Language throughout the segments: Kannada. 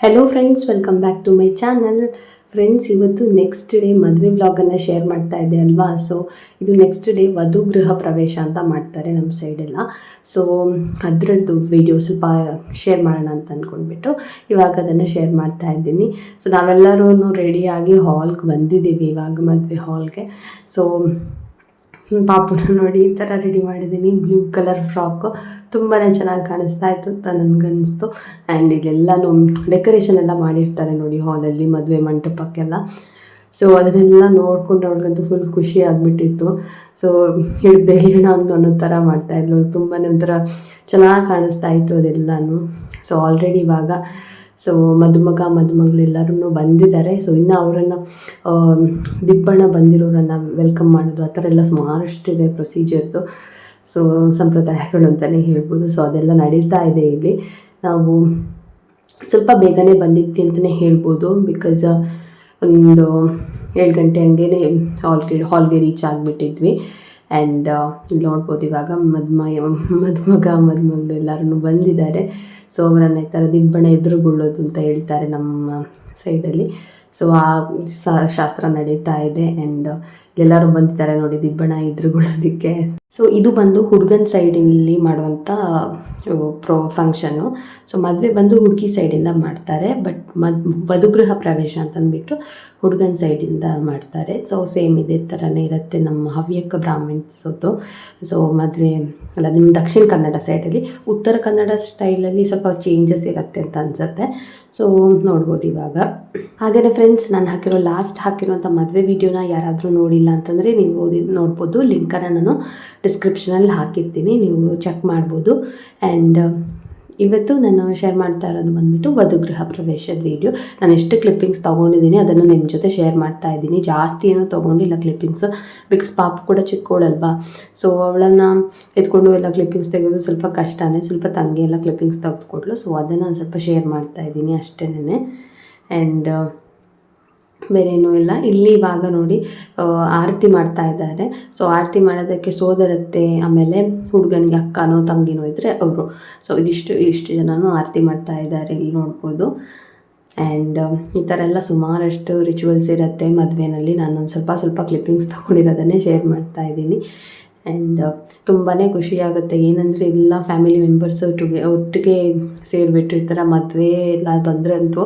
Hello friends welcome back to my channel friends ಇವತ್ತು ನೆಕ್ಸ್ಟ್ ಡೇ ಮದುವೆ ವ್ಲಾಗನ್ನು ಶೇರ್ ಮಾಡ್ತಾ ಇದ್ದೆ ಅಲ್ವಾ? ಸೊ ಇದು ನೆಕ್ಸ್ಟ್ ಡೇ ವಧು ಗೃಹ ಪ್ರವೇಶ ಅಂತ ಮಾಡ್ತಾರೆ ನಮ್ಮ ಸೈಡೆಲ್ಲ ಸೊ ಅದರದ್ದು ವಿಡಿಯೋ ಸ್ವಲ್ಪ ಶೇರ್ ಮಾಡೋಣ ಅಂತ ಅಂದ್ಕೊಂಡ್ಬಿಟ್ಟು ಇವಾಗ ಅದನ್ನು ಶೇರ್ ಮಾಡ್ತಾ ಇದ್ದೀನಿ. ಸೊ ನಾವೆಲ್ಲರೂ ರೆಡಿಯಾಗಿ ಹಾಲ್ಗೆ ಬಂದಿದ್ದೀವಿ ಇವಾಗ ಮದುವೆ ಹಾಲ್ಗೆ ಸೊ ಪಾಪುನ ನೋಡಿ ಈ ಥರ ರೆಡಿ ಮಾಡಿದ್ದೀನಿ ಬ್ಲೂ ಕಲರ್ ಫ್ರಾಕು ತುಂಬಾ ಚೆನ್ನಾಗಿ ಕಾಣಿಸ್ತಾ ಇತ್ತು ಅಂತ ನನಗನ್ನಿಸ್ತು. ಆ್ಯಂಡ್ ಇಲ್ಲೆಲ್ಲನೂ ಡೆಕೋರೇಷನ್ ಎಲ್ಲ ಮಾಡಿರ್ತಾರೆ ನೋಡಿ ಹಾಲಲ್ಲಿ ಮದುವೆ ಮಂಟಪಕ್ಕೆಲ್ಲ. ಸೊ ಅದನ್ನೆಲ್ಲ ನೋಡ್ಕೊಂಡು ಅವ್ರಿಗಂತೂ ಫುಲ್ ಖುಷಿ ಆಗಿಬಿಟ್ಟಿತ್ತು. ಸೊ ಹಿಡ್ದು ಹೇಳೋಣ ಅಂತ ಅನ್ನೋ ಥರ ಮಾಡ್ತಾಯಿದ್ಲು ಅವ್ಳು ತುಂಬಾ ಒಂಥರ ಚೆನ್ನಾಗಿ ಕಾಣಿಸ್ತಾ ಇತ್ತು ಅದೆಲ್ಲನೂ. ಸೊ ಆಲ್ರೆಡಿ ಇವಾಗ ಸೊ ಮದುಮಗ, ಮದುಮಗಳು ಎಲ್ಲರೂ ಬಂದಿದ್ದಾರೆ. ಸೊ ಇನ್ನು ಅವರನ್ನು ದಿಬ್ಬಣ ಬಂದಿರೋರನ್ನು ವೆಲ್ಕಮ್ ಮಾಡೋದು, ಆ ಥರ ಎಲ್ಲ ಸುಮಾರಷ್ಟಿದೆ ಪ್ರೊಸೀಜರ್ಸು ಸೊ ಸಂಪ್ರದಾಯಗಳು ಅಂತಲೇ ಹೇಳ್ಬೋದು. ಸೊ ಅದೆಲ್ಲ ನಡೀತಾ ಇದೆ ಇಲ್ಲಿ. ನಾವು ಸ್ವಲ್ಪ ಬೇಗನೆ ಬಂದಿದ್ವಿ ಅಂತಲೇ ಹೇಳ್ಬೋದು. ಬಿಕಾಸ್ ಒಂದು ಏಳು ಗಂಟೆ ಹಂಗೆ ಹಾಲ್ಗೆ ಹಾಲ್ಗೆ ರೀಚ್ ಆಗಿಬಿಟ್ಟಿದ್ವಿ. ಆ್ಯಂಡ್ ಇಲ್ಲಿ ನೋಡ್ಬೋದು ಇವಾಗ ಮದ್ಮ ಮದುಮಗ ಮದುಮಗಳು ಎಲ್ಲರೂ ಬಂದಿದ್ದಾರೆ. ಸೊ ಅವರನ್ನು ಈ ಥರ ದಿಬ್ಬಣ ಎದುರುಗೊಳ್ಳೋದು ಅಂತ ಹೇಳ್ತಾರೆ ನಮ್ಮ ಸೈಡಲ್ಲಿ ಸೊ ಆ ಶಾಸ್ತ್ರ ನಡೀತಾ ಇದೆ ಆ್ಯಂಡ್ ಎಲ್ಲರೂ ಬಂದಿದ್ದಾರೆ ನೋಡಿ ದಿಬ್ಬಣ ಎದುರುಗೊಳ್ಳೋದಕ್ಕೆ. ಸೊ ಇದು ಬಂದು ಹುಡುಗನ ಸೈಡಲ್ಲಿ ಮಾಡುವಂಥ ಪ್ರೊ ಫಂಕ್ಷನ್ನು ಸೊ ಮದುವೆ ಬಂದು ಹುಡುಗಿ ಸೈಡಿಂದ ಮಾಡ್ತಾರೆ ಬಟ್ ಮದ್, ವಧುಗೃಹ ಪ್ರವೇಶ ಅಂತಂದ್ಬಿಟ್ಟು ಹುಡುಗನ ಸೈಡಿಂದ ಮಾಡ್ತಾರೆ. ಸೊ ಸೇಮ್ ಇದೇ ಥರನೇ ಇರುತ್ತೆ ನಮ್ಮ ಹವ್ಯಕ ಬ್ರಾಹ್ಮಿಣ್ಸದ್ದು ಸೊ ಮದುವೆ, ಅಲ್ಲ ನಿಮ್ಮ ದಕ್ಷಿಣ ಕನ್ನಡ ಸೈಡಲ್ಲಿ ಉತ್ತರ ಕನ್ನಡ ಸ್ಟೈಲಲ್ಲಿ ಸ್ವಲ್ಪ ಚೇಂಜಸ್ ಇರುತ್ತೆ ಅಂತ ಅನಿಸುತ್ತೆ. ಸೊ ನೋಡ್ಬೋದು ಇವಾಗ. ಹಾಗೆಯೇ ಫ್ರೆಂಡ್ಸ್ ನಾನು ಹಾಕಿರೋ ಲಾಸ್ಟ್ ಹಾಕಿರೋಂಥ ಮದುವೆ ವಿಡಿಯೋನ ಯಾರಾದರೂ ನೋಡಿಲ್ಲ ಅಂತಂದರೆ ನೀವು ನೋಡ್ಬೋದು. ಲಿಂಕನ್ನು ನಾನು ಡಿಸ್ಕ್ರಿಪ್ಷನಲ್ಲಿ ಹಾಕಿರ್ತೀನಿ. ನೀವು ಚೆಕ್ ಮಾಡ್ಬೋದು. ಆ್ಯಂಡ್ ಇವತ್ತು ನಾನು ಶೇರ್ ಮಾಡ್ತಾ ಇರೋದು ಬಂದುಬಿಟ್ಟು ವಧುಗೃಹ ಪ್ರವೇಶದ ವೀಡಿಯೋ ನಾನು ಎಷ್ಟು ಕ್ಲಿಪ್ಪಿಂಗ್ಸ್ ತೊಗೊಂಡಿದ್ದೀನಿ ಅದನ್ನು ನಿಮ್ಮ ಜೊತೆ ಶೇರ್ ಮಾಡ್ತಾ ಇದ್ದೀನಿ. ಜಾಸ್ತಿ ಏನೂ ತೊಗೊಂಡಿಲ್ಲ ಕ್ಲಿಪ್ಪಿಂಗ್ಸು ಬಿಕಾಸ್ ಪಾಪ ಕೂಡ ಚಿಕ್ಕೋಳಲ್ವಾ. ಸೊ ಅವಳನ್ನು ಎತ್ಕೊಂಡು ಎಲ್ಲ ಕ್ಲಿಪ್ಪಿಂಗ್ಸ್ ತೆಗೆಯೋದು ಸ್ವಲ್ಪ ಕಷ್ಟನೇ, ಸ್ವಲ್ಪ ತಂಗಿ ಎಲ್ಲ ಕ್ಲಿಪ್ಪಿಂಗ್ಸ್ ತೆಗೆದುಕೊಡ್ಲು ಸೊ ಅದನ್ನು ನಾನು ಸ್ವಲ್ಪ ಶೇರ್ ಮಾಡ್ತಾ ಇದ್ದೀನಿ ಅಷ್ಟೇನೆ. ಆ್ಯಂಡ್ ಬೇರೆ ಏನೂ ಇಲ್ಲ. ಇಲ್ಲಿ ಇವಾಗ ನೋಡಿ ಆರತಿ ಮಾಡ್ತಾ ಇದ್ದಾರೆ. ಸೊ ಆರತಿ ಮಾಡೋದಕ್ಕೆ ಸೋದರತ್ತೆ, ಆಮೇಲೆ ಹುಡುಗನಿಗೆ ಅಕ್ಕನೋ, ತಂಗಿನೋ ಇದ್ದರೆ ಅವರು. ಸೊ ಇದಿಷ್ಟು, ಇಷ್ಟು ಜನನೂ ಆರತಿ ಮಾಡ್ತಾ ಇದ್ದಾರೆ ಇಲ್ಲಿ ನೋಡ್ಬೋದು. ಆ್ಯಂಡ್ ಈ ಥರ ಎಲ್ಲ ಸುಮಾರಷ್ಟು ರಿಚುವಲ್ಸ್ ಇರುತ್ತೆ ಮದುವೆನಲ್ಲಿ. ನಾನೊಂದು ಸ್ವಲ್ಪ ಸ್ವಲ್ಪ ಕ್ಲಿಪ್ಪಿಂಗ್ಸ್ ತೊಗೊಂಡಿರೋದನ್ನೇ ಶೇರ್ ಮಾಡ್ತಾ ಇದ್ದೀನಿ. ಆ್ಯಂಡ್ ತುಂಬಾ ಖುಷಿಯಾಗುತ್ತೆ. ಏನಂದರೆ ಎಲ್ಲ ಫ್ಯಾಮಿಲಿ ಮೆಂಬರ್ಸು ಒಟ್ಟಿಗೆ ಒಟ್ಟಿಗೆ ಸೇರಿಬಿಟ್ಟು ಈ ಥರ ಮದುವೆ ಎಲ್ಲ ಬಂದರೆ ಅಂತೂ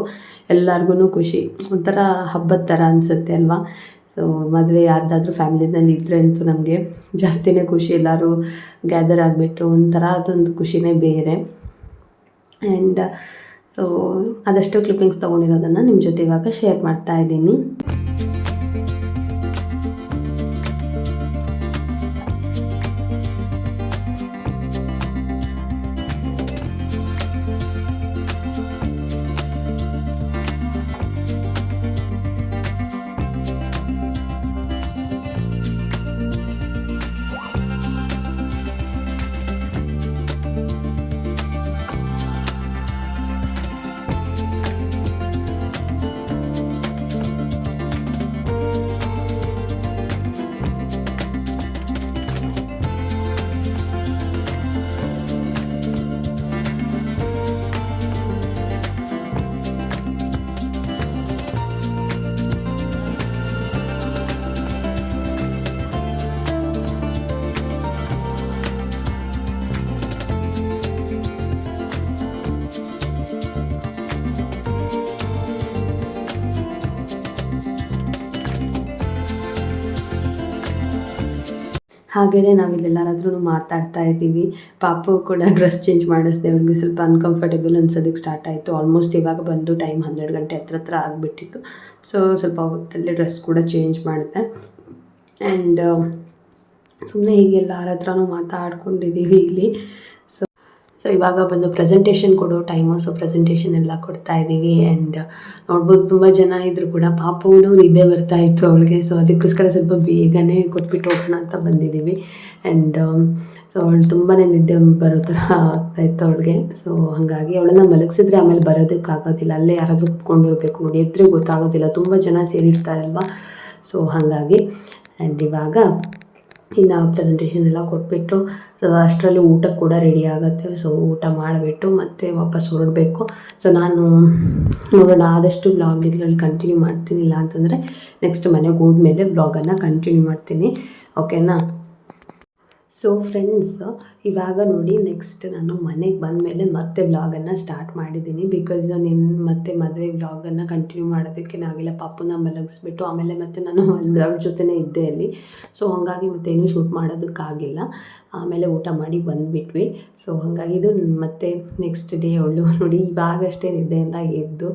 ಎಲ್ಲರಿಗೂ ಖುಷಿ. ಒಂಥರ ಹಬ್ಬದ ಥರ ಅನಿಸುತ್ತೆ ಅಲ್ವಾ? ಸೊ ಮದುವೆ ಯಾರ್ದಾದ್ರೂ ಫ್ಯಾಮಿಲಿನಲ್ಲಿ ಇದ್ದರೆ ಅಂತೂ ನಮಗೆ ಜಾಸ್ತಿನೇ ಖುಷಿ. ಎಲ್ಲರೂ ಗ್ಯಾದರ್ ಆಗಿಬಿಟ್ಟು ಒಂಥರ ಅದೊಂದು ಖುಷಿನೇ ಬೇರೆ. ಆ್ಯಂಡ್ ಸೊ ಅದಷ್ಟು ಕ್ಲಿಪ್ಪಿಂಗ್ಸ್ ತೊಗೊಂಡಿರೋದನ್ನು ನಿಮ್ಮ ಜೊತೆ ಇವಾಗ ಶೇರ್ ಮಾಡ್ತಾ ಇದ್ದೀನಿ. ಹಾಗೆಯೇ ನಾವಿಲ್ಲೆಲ್ಲರಾದ್ರೂ ಮಾತಾಡ್ತಾ ಇದ್ದೀವಿ. ಪಾಪು ಕೂಡ ಡ್ರೆಸ್ ಚೇಂಜ್ ಮಾಡಿಸ್ದೆ ಅವ್ರಿಗೆ ಸ್ವಲ್ಪ ಅನ್ಕಂಫರ್ಟೇಬಲ್ ಅನ್ಸೋದಕ್ಕೆ ಸ್ಟಾರ್ಟ್ ಆಯಿತು. ಆಲ್ಮೋಸ್ಟ್ ಇವಾಗ ಬಂದು ಟೈಮ್ ಹನ್ನೆರಡು ಗಂಟೆ ಹತ್ರ ಹತ್ರ ಆಗಿಬಿಟ್ಟಿತ್ತು. ಸೊ ಸ್ವಲ್ಪ ಹೊತ್ತಲ್ಲಿ ಡ್ರೆಸ್ ಕೂಡ ಚೇಂಜ್ ಮಾಡಿದೆ ಆ್ಯಂಡ್ ಸುಮ್ಮನೆ ಹೀಗೆ ಎಲ್ಲರ ಹತ್ರನೂ ಮಾತಾಡ್ಕೊಂಡಿದ್ದೀವಿ ಇಲ್ಲಿ. ಸೊ ಸೊ ಇವಾಗ ಬಂದು ಪ್ರೆಸೆಂಟೇಷನ್ ಕೊಡೋ ಟೈಮು ಸೊ ಪ್ರೆಸೆಂಟೇಷನ್ ಎಲ್ಲ ಕೊಡ್ತಾ ಇದ್ದೀವಿ ಆ್ಯಂಡ್ ನೋಡ್ಬೋದು ತುಂಬ ಜನ ಇದ್ರು ಕೂಡ ಪಾಪವೂ ನಿದ್ದೆ ಬರ್ತಾ ಇತ್ತು ಅವಳಿಗೆ. ಸೊ ಅದಕ್ಕೋಸ್ಕರ ಸ್ವಲ್ಪ ಬೇಗನೆ ಕೊಟ್ಬಿಟ್ಟು ಹೋಗೋಣ ಅಂತ ಬಂದಿದ್ದೀವಿ. ಆ್ಯಂಡ್ ಸೊ ಅವಳು ತುಂಬಾ ನಿದ್ದೆ ಬರೋ ಥರ ಆಗ್ತಾಯಿತ್ತು ಅವಳಿಗೆ. ಸೊ ಹಾಗಾಗಿ ಅವಳನ್ನ ಮಲಗಿಸಿದ್ರೆ ಆಮೇಲೆ ಬರೋದಕ್ಕಾಗೋದಿಲ್ಲ ಅಲ್ಲೇ ಯಾರಾದರೂ ಕುತ್ಕೊಂಡಿರ್ಬೇಕು ನೋಡಿ, ಎದ್ರೆ ಗೊತ್ತಾಗೋದಿಲ್ಲ. ತುಂಬ ಜನ ಸೇರಿರ್ತಾರಲ್ವ? ಸೊ ಹಾಗಾಗಿ ಆ್ಯಂಡ್ ಇವಾಗ ಇನ್ನು ಪ್ರೆಸೆಂಟೇಷನ್ ಎಲ್ಲ ಕೊಟ್ಬಿಟ್ಟು ಸೊ ಅಷ್ಟರಲ್ಲಿ ಊಟಕ್ಕೆ ಕೂಡ ರೆಡಿ ಆಗುತ್ತೆ. ಸೊ ಊಟ ಮಾಡಿಬಿಟ್ಟು ಮತ್ತೆ ವಾಪಸ್ ಹೊರಡಬೇಕು. ಸೊ ನಾನು ನೋಡೋಣ, ಆದಷ್ಟು ಬ್ಲಾಗ್ ಇದರಲ್ಲಿ ಕಂಟಿನ್ಯೂ ಮಾಡ್ತೀನಿ. ಇಲ್ಲ ಅಂತಂದರೆ ನೆಕ್ಸ್ಟ್ ಮನೆಗೆ ಹೋದ್ಮೇಲೆ ಬ್ಲಾಗನ್ನು ಕಂಟಿನ್ಯೂ ಮಾಡ್ತೀನಿ. ಓಕೆನಾ ಸೊ ಫ್ರೆಂಡ್ಸ್ ಇವಾಗ ನೋಡಿ ನೆಕ್ಸ್ಟ್ ನಾನು ಮನೆಗೆ ಬಂದಮೇಲೆ ಮತ್ತೆ ವ್ಲಾಗನ್ನು ಸ್ಟಾರ್ಟ್ ಮಾಡಿದ್ದೀನಿ ಬಿಕಾಸ್ ನಿನ್ನ ಮತ್ತೆ ಮದುವೆ ವ್ಲಾಗನ್ನು ಕಂಟಿನ್ಯೂ ಮಾಡೋದಕ್ಕೆ ನಾವೆಲ್ಲ ಪಾಪುನ ಮಲಗಿಸ್ಬಿಟ್ಟು ಆಮೇಲೆ ಮತ್ತೆ ನಾನು ಅವ್ರ ಜೊತೆನೇ ಇದ್ದೆ ಅಲ್ಲಿ ಸೊ ಹಾಗಾಗಿ ಮತ್ತೇನು ಶೂಟ್ ಮಾಡೋದಕ್ಕಾಗಿಲ್ಲ. ಆಮೇಲೆ ಊಟ ಮಾಡಿ ಬಂದುಬಿಟ್ವಿ. ಸೊ ಹಾಗಾಗಿ ಇದು ಮತ್ತೆ ನೆಕ್ಸ್ಟ್ ಡೇ ಅವಳು ನೋಡಿ ಇವಾಗಷ್ಟೇ ನಿದ್ದೆಯಿಂದ ಎದ್ದು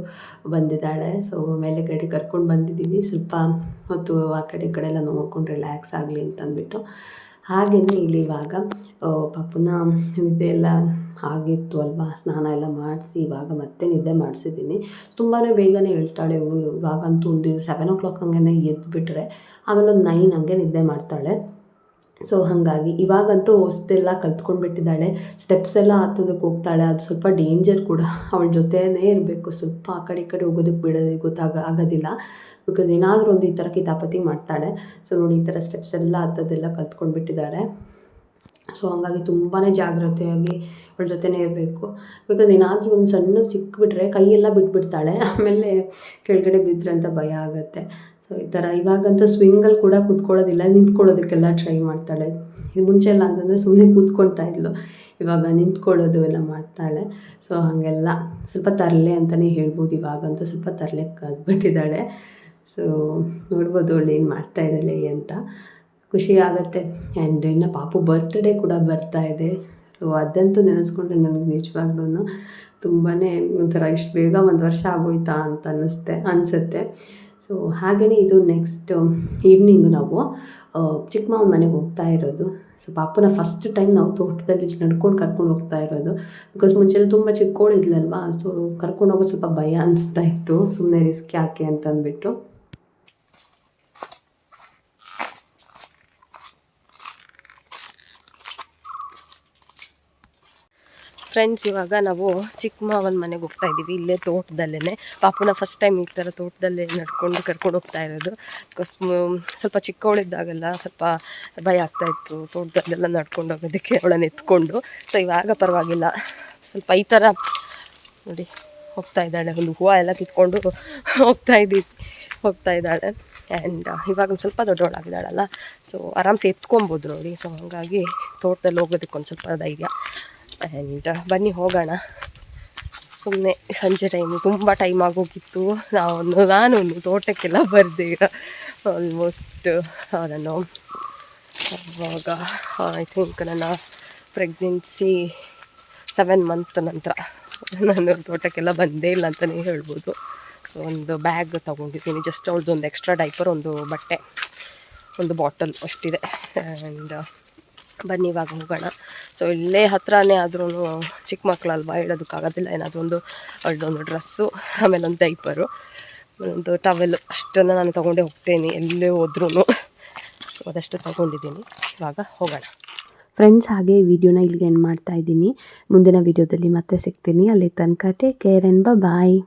ಬಂದಿದ್ದಾಳೆ. ಸೊ ಮೇಲೆ ಕಡೆ ಕರ್ಕೊಂಡು ಬಂದಿದ್ದೀವಿ. ಸ್ವಲ್ಪ ಹೊತ್ತು ಆ ಕಡೆ ಈ ಕಡೆ ಎಲ್ಲ ನೋಡ್ಕೊಂಡು ರಿಲ್ಯಾಕ್ಸ್ ಆಗಲಿ ಅಂತಂದ್ಬಿಟ್ಟು. ಹಾಗೆಯೇ ಇಲ್ಲಿ ಇವಾಗ ಪಾಪುನ ನಿದ್ದೆ ಆಗಿತ್ತು ಅಲ್ವಾ? ಸ್ನಾನ ಎಲ್ಲ ಮಾಡಿಸಿ ಇವಾಗ ಮತ್ತೆ ನಿದ್ದೆ ಮಾಡಿಸಿದ್ದೀನಿ. ತುಂಬಾ ಬೇಗನೆ ಹೇಳ್ತಾಳೆ. ಇವಾಗಂತೂ ಒಂದು ಸೆವೆನ್ ಓ ಕ್ಲಾಕ್ ಹಂಗೆ ಎದ್ದುಬಿಟ್ರೆ ಆಮೇಲೆ ಒಂದು ನೈನ್ ಹಂಗೆ ನಿದ್ದೆ ಮಾಡ್ತಾಳೆ. ಸೊ ಹಾಗಾಗಿ ಇವಾಗಂತೂ ಹೊಸ್ದೆಲ್ಲ ಕಲ್ತ್ಕೊಂಡ್ಬಿಟ್ಟಿದ್ದಾಳೆ. ಸ್ಟೆಪ್ಸ್ ಎಲ್ಲ ಹತ್ತೋದಕ್ಕೆ ಹೋಗ್ತಾಳೆ. ಅದು ಸ್ವಲ್ಪ ಡೇಂಜರ್ ಕೂಡ. ಅವಳ ಜೊತೆಯೇ ಇರಬೇಕು. ಸ್ವಲ್ಪ ಆ ಕಡೆ ಈ ಕಡೆ ಹೋಗೋದಕ್ಕೆ ಬಿಡೋದು ಗೊತ್ತಾಗ ಆಗೋದಿಲ್ಲ. ಬಿಕಾಸ್ ಏನಾದರೂ ಒಂದು ಈ ಥರ ಕಿತಾಪತಿ ಮಾಡ್ತಾಳೆ. ಸೊ ನೋಡಿ ಈ ಥರ ಸ್ಟೆಪ್ಸ್ ಎಲ್ಲ ಹತ್ತೋದೆಲ್ಲ ಕಲ್ತ್ಕೊಂಡ್ಬಿಟ್ಟಿದ್ದಾಳೆ. ಸೊ ಹಾಗಾಗಿ ತುಂಬಾ ಜಾಗ್ರತೆಯಾಗಿ ಅವಳ ಜೊತೆನೇ ಇರಬೇಕು. ಬಿಕಾಸ್ ಏನಾದರೂ ಒಂದು ಸಣ್ಣ ಸಿಕ್ಕಿಬಿಟ್ರೆ ಕೈಯೆಲ್ಲ ಬಿಟ್ಬಿಡ್ತಾಳೆ. ಆಮೇಲೆ ಕೆಳಗಡೆ ಬಿದ್ದರೆ ಅಂತ ಭಯ ಆಗುತ್ತೆ. ಸೊ ಈ ಥರ ಇವಾಗಂತೂ ಸ್ವಿಂಗಲ್ಲಿ ಕೂಡ ಕೂತ್ಕೊಳ್ಳೋದಿಲ್ಲ, ನಿಂತ್ಕೊಳ್ಳೋದಕ್ಕೆಲ್ಲ ಟ್ರೈ ಮಾಡ್ತಾಳೆ. ಇದು ಮುಂಚೆ ಎಲ್ಲ ಅಂತಂದರೆ ಸುಮ್ಮನೆ ಕೂತ್ಕೊಳ್ತಾ ಇದ್ಲು. ಇವಾಗ ನಿಂತ್ಕೊಳ್ಳೋದು ಎಲ್ಲ ಮಾಡ್ತಾಳೆ. ಸೊ ಹಾಗೆಲ್ಲ ಸ್ವಲ್ಪ ತರಲೆ ಅಂತಲೇ ಹೇಳ್ಬೋದು. ಇವಾಗಂತೂ ಸ್ವಲ್ಪ ತರಲೆ ಆಗ್ಬಿಟ್ಟಿದ್ದಾಳೆ. ಸೊ ನೋಡ್ಬೋದು ಅವಳು ಏನು ಮಾಡ್ತಾ ಇದ್ದಾಳೆ ಅಂತ. ಖುಷಿ ಆಗುತ್ತೆ. ಆ್ಯಂಡ್ ಇನ್ನು ಪಾಪು ಬರ್ತ್ಡೇ ಕೂಡ ಬರ್ತಾ ಇದೆ. ಸೊ ಅದಂತೂ ನೆನೆಸ್ಕೊಂಡ್ರೆ ನನಗೆ ನಿಜವಾಗ್ಲೂ ತುಂಬಾ ಒಂಥರ ಇಷ್ಟು ಬೇಗ ಒಂದು ವರ್ಷ ಆಗೋಯ್ತಾ ಅಂತ ಅನ್ನಿಸ್ತೆ, ಅನಿಸುತ್ತೆ. ಸೊ ಹಾಗೇ ಇದು ನೆಕ್ಸ್ಟ್ ಈವ್ನಿಂಗ್ ನಾವು ಚಿಕ್ಕಮ್ಮ ಮನೆಗೆ ಹೋಗ್ತಾ ಇರೋದು. ಸೊ ಪಾಪನ ಫಸ್ಟ್ ಟೈಮ್ ನಾವು ತೋಟದಲ್ಲಿ ನಡ್ಕೊಂಡು ಕರ್ಕೊಂಡು ಹೋಗ್ತಾ ಇರೋದು. ಬಿಕಾಸ್ ಮುಂಚೆ ತುಂಬ ಚಿಕ್ಕವಳಿದ್ಲಲ್ವಾ ಸೊ ಕರ್ಕೊಂಡು ಹೋಗೋದು ಸ್ವಲ್ಪ ಭಯ ಅನಿಸ್ತಾ ಇತ್ತು. ಸುಮ್ಮನೆ ರಿಸ್ಕ್ ಯಾಕೆ ಅಂತ ಫ್ರೆಂಡ್ಸ್ ಇವಾಗ ನಾವು ಚಿಕ್ಕ ಮಾವನ ಮನೆಗೆ ಹೋಗ್ತಾ ಇದ್ದೀವಿ. ಇಲ್ಲೇ ತೋಟದಲ್ಲೇ ಪಾಪುನ ಫಸ್ಟ್ ಟೈಮ್ ಈ ಥರ ತೋಟದಲ್ಲೇ ನಡ್ಕೊಂಡು ಕರ್ಕೊಂಡು ಹೋಗ್ತಾ ಇರೋದು. ಸ್ವಲ್ಪ ಚಿಕ್ಕವಳಿದ್ದಾಗೆಲ್ಲ ಸ್ವಲ್ಪ ಭಯ ಆಗ್ತಾ ಇತ್ತು ತೋಟದಲ್ಲೆಲ್ಲ ನಡ್ಕೊಂಡು ಹೋಗೋದಕ್ಕೆ ಅವಳನ್ನ ಎತ್ಕೊಂಡು. ಸೊ ಇವಾಗ ಪರವಾಗಿಲ್ಲ. ಸ್ವಲ್ಪ ಈ ಥರ ನೋಡಿ, ಹೋಗ್ತಾ ಇದ್ದಾಳೆ. ಒಂದು ಹೂವು ಎಲ್ಲ ಕಿತ್ಕೊಂಡು ಹೋಗ್ತಾ ಇದ್ದೀವಿ. ಹೋಗ್ತಾ ಇದ್ದಾಳೆ. ಆ್ಯಂಡ್ ಇವಾಗ ಒಂದು ಸ್ವಲ್ಪ ದೊಡ್ಡವಳಾಗಿದ್ದಾಳಲ್ಲ. ಸೊ ಆರಾಮ್ಸೆ ಎತ್ಕೊಬೋದು ನೋಡಿ. ಸೊ ಹಾಗಾಗಿ ತೋಟದಲ್ಲಿ ಹೋಗೋದಕ್ಕೆ ಒಂದು ಸ್ವಲ್ಪ ಧೈರ್ಯ. ಆ್ಯಂಡ್ ಬನ್ನಿ ಹೋಗೋಣ. ಸುಮ್ಮನೆ ಸಂಜೆ ಟೈಮು ತುಂಬ ಟೈಮ್ ಆಗೋಗಿತ್ತು. ನಾನು ನಾನೊಂದು ತೋಟಕ್ಕೆಲ್ಲ ಬರ್ದೆ ಆಲ್ಮೋಸ್ಟ್ ನಾನು ಅವಾಗ ಐ ಥಿಂಕ್ ನನ್ನ ಪ್ರೆಗ್ನೆನ್ಸಿ ಸೆವೆನ್ ಮಂತ್ ನಂತರ. ನಾನು ತೋಟಕ್ಕೆಲ್ಲ ಬಂದೇ ಇಲ್ಲ ಅಂತಲೇ ಹೇಳ್ಬೋದು. ಸೊ ಒಂದು ಬ್ಯಾಗ್ ತೊಗೊಂಡಿದ್ದೀನಿ. ಜಸ್ಟ್ ಅವ್ಳದ್ದು ಒಂದು ಎಕ್ಸ್ಟ್ರಾ ಡೈಪರ್ ಒಂದು ಬಟ್ಟೆ, ಒಂದು ಬಾಟಲ್ ಅಷ್ಟಿದೆ. ಆ್ಯಂಡ್ ಬನ್ನಿ ಇವಾಗ ಹೋಗೋಣ. ಸೊ ಇಲ್ಲೇ ಹತ್ರನೇ ಆದ್ರೂ ಚಿಕ್ಕ ಮಕ್ಕಳಲ್ವಾ ಹೇಳೋದಕ್ಕಾಗೋದಿಲ್ಲ ಏನಾದರೂ ಒಂದು ಅಲ್ಲೊಂದು ಡ್ರೆಸ್ಸು ಆಮೇಲೆ ಒಂದು ಡೈಪರು ಒಂದು ಟವೆಲ್ ಅಷ್ಟನ್ನು ನಾನು ತೊಗೊಂಡೇ ಹೋಗ್ತೇನೆ ಎಲ್ಲೇ ಹೋದ್ರೂ ಸೊ ಅದಷ್ಟು ತೊಗೊಂಡಿದ್ದೀನಿ. ಇವಾಗ ಹೋಗೋಣ. ಫ್ರೆಂಡ್ಸ್ ಹಾಗೆ ವಿಡಿಯೋನ ಇಲ್ಲಿಗೆ ಎಂಡ್ ಮಾಡ್ತಾ ಇದ್ದೀನಿ. ಮುಂದಿನ ವಿಡಿಯೋದಲ್ಲಿ ಮತ್ತೆ ಸಿಗ್ತೀನಿ. ಅಲ್ಲಿ ತನಕ ಟೇಕ್ ಕೇರ್ ಆ್ಯಂಡ್ ಬಾಯ್